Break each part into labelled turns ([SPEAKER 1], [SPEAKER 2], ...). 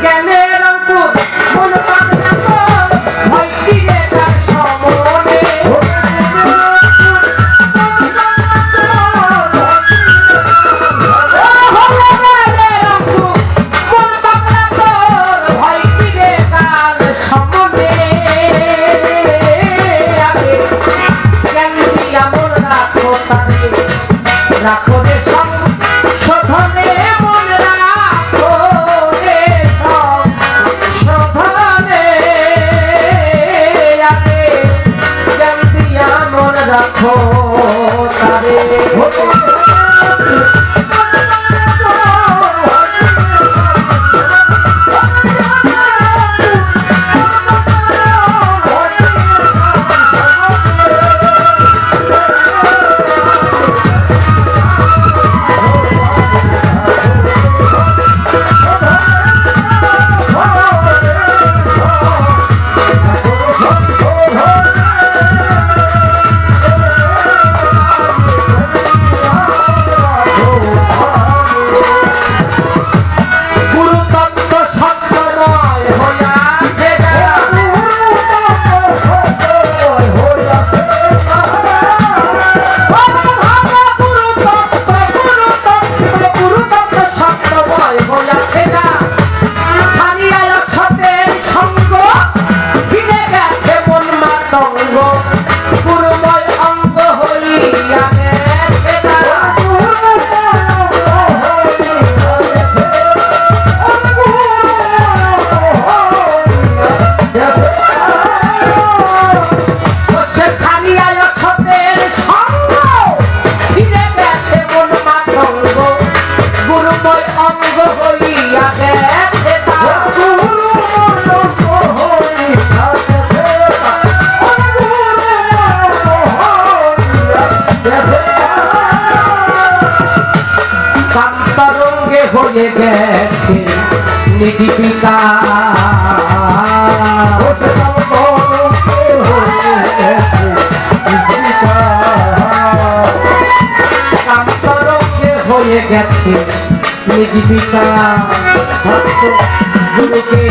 [SPEAKER 1] Yeah. রাখো তারে। তরঙ্গে হয়ে গেছে নিধি পিতা। গেছে নিকিপিতা ভক্ত গুরুকে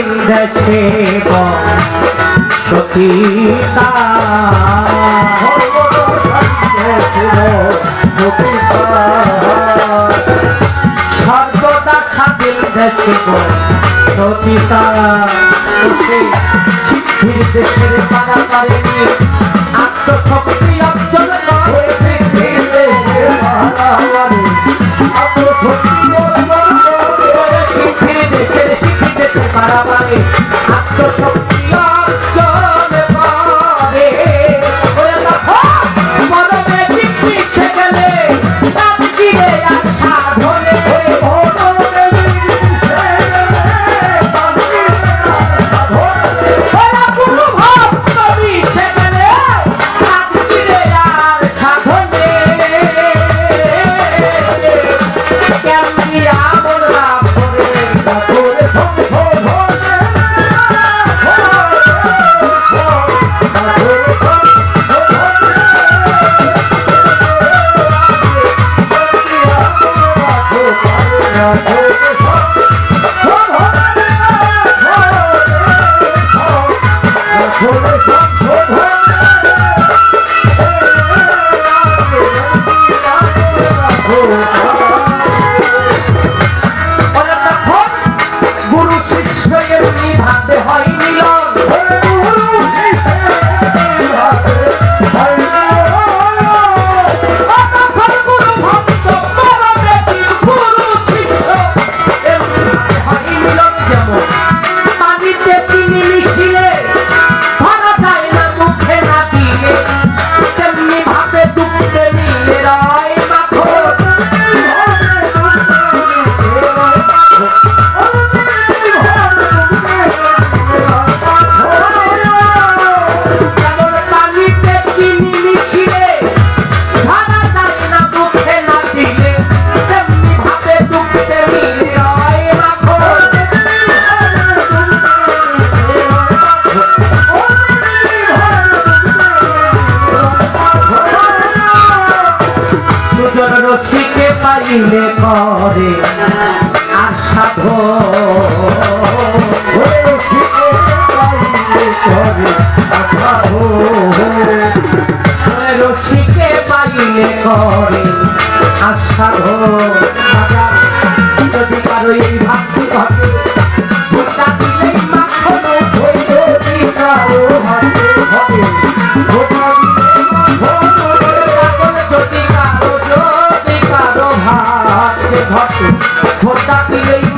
[SPEAKER 1] গোবিন্দ সেব সতীতা সর্বদা খাবিল দেশে সতীতা সিদ্ধির দেশের পাড়া পারেনি আত্মশক্তি মিলে করে আর সাধো রসিকে পাইলে করে আর সাধো যদি এই ভাবতে হবে ভোটা মাখন হবে ভোটা করে ধরতে খোঁজা দিলেই